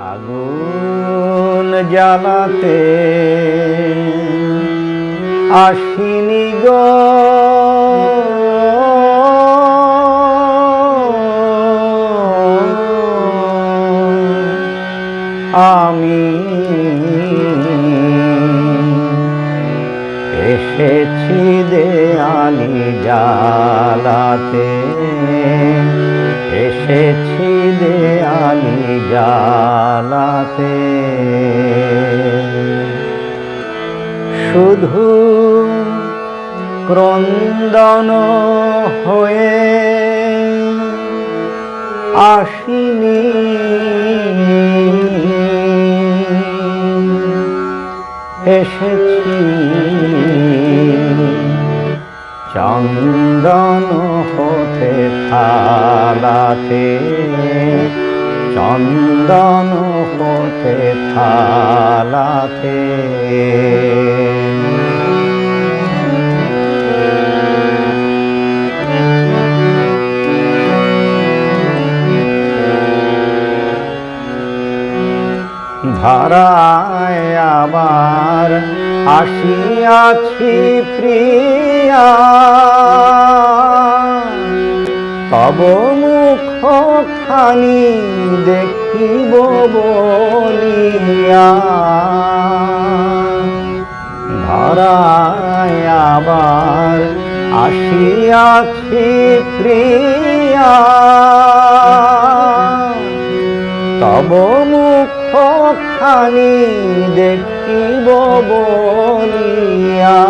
আগুন জ্বালাতে আসিনি গো। আমি এসেছি দেয়ালি জ্বালাতে। এসেছি দেয়ালি জ্বালাতে। শুধু ক্রন্দন হয়ে আসিনি। এসেছি। চন্দন হতে থালাতে। চন্দন হতে থালাতে। ধারায় আবার আসিয়াছি প্রিয়া। তব মুখ খানি দেখিব বলিয়া। ধারায় আবার আসিয়াছি প্রিয়া। তব মুখ খানি দেখিব বলিয়া।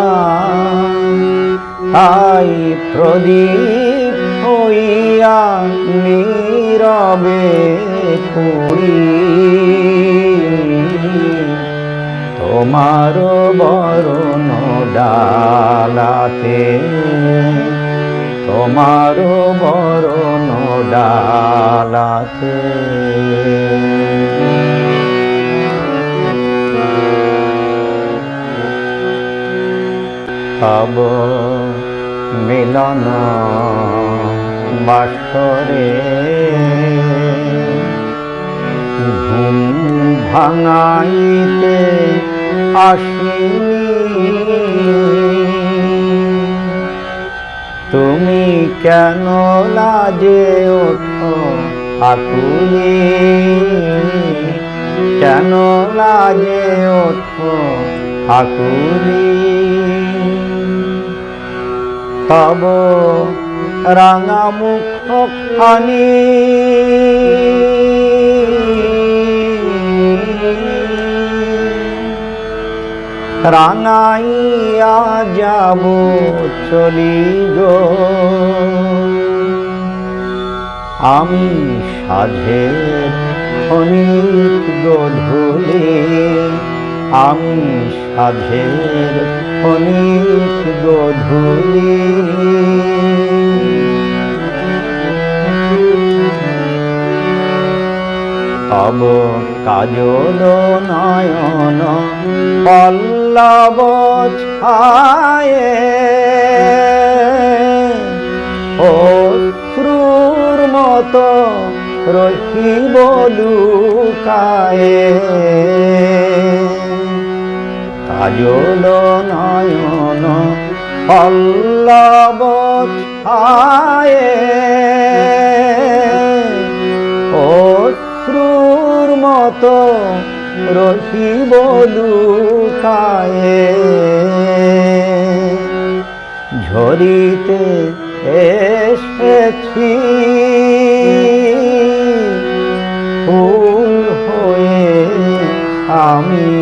তাই প্রদীপ হইয়া নীরবে করি তোমার বরণ ডালাতে তোমার বরণ ডালাতে। তব মিলন বাসরে। ঘুম ভাঙাইতে আসিনি। তুমি কেন লাজে ওঠো আকুলি? কেন লাজে ওঠো আকুলি? তব রাঙা মুখ খানি রাঙাইয়া যাব চলি গো আমি সাধের ক্ষণিক গধূলি আমি সাধের ক্ষণিক গধূলি তব কাজল নয়ন পল্লব ছায়ে ও শ্রুর মতো রহিব লুকায়ে। কাজল নয়ন পল্লব ছায়ে মতো রহিব লুকায়ে। ঝরিতে এসেছি। ফুল হয়ে আমি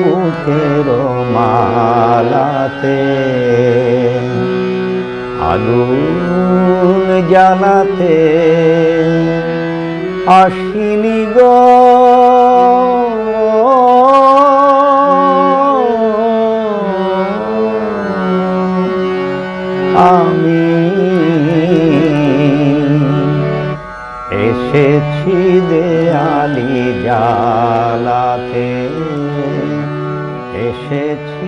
বুকের মালাতে আগুন জ্বালাতে আসিনি গো। আমি এসেছি দেয়ালি জ্বালাতে। এসেছি